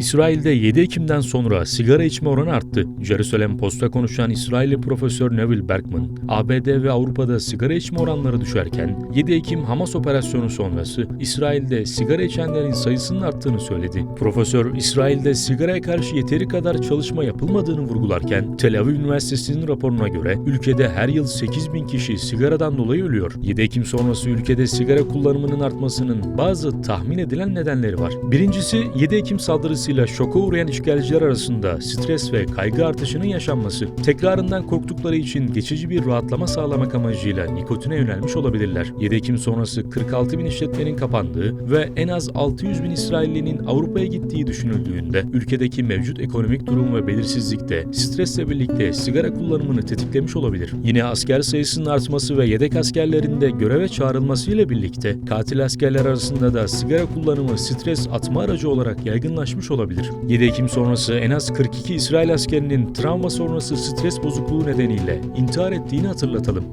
İsrail'de 7 Ekim'den sonra sigara içme oranı arttı. Jerusalem Post'a konuşan İsrailli Profesör Neville Bergman, ABD ve Avrupa'da sigara içme oranları düşerken 7 Ekim Hamas operasyonu sonrası İsrail'de sigara içenlerin sayısının arttığını söyledi. Profesör, İsrail'de sigaraya karşı yeteri kadar çalışma yapılmadığını vurgularken Tel Aviv Üniversitesi'nin raporuna göre ülkede her yıl 8 bin kişi sigaradan dolayı ölüyor. 7 Ekim sonrası ülkede sigara kullanımının artmasının bazı tahmin edilen nedenleri var. Birincisi 7 Ekim saldırısıyla şoka uğrayan işgalciler arasında stres ve kaygı artışının yaşanması. Tekrarından korktukları için geçici bir rahatlama sağlamak amacıyla nikotine yönelmiş olabilirler. 7 Ekim sonrası 46 bin işletmenin kapandığı ve en az 600 bin İsraillinin Avrupa'ya gittiği düşünüldüğünde ülkedeki mevcut ekonomik durum ve belirsizlik de stresle birlikte sigara kullanımını tetiklemiş olabilir. Yine asker sayısının artması ve yedek askerlerin de göreve çağrılmasıyla birlikte katil askerler arasında da sigara kullanımı stres atma aracı olarak yaygınlaşmış olabilir. 7 Ekim sonrası en az 42 İsrail askerinin travma sonrası stres bozukluğu nedeniyle intihar ettiğini hatırlatalım.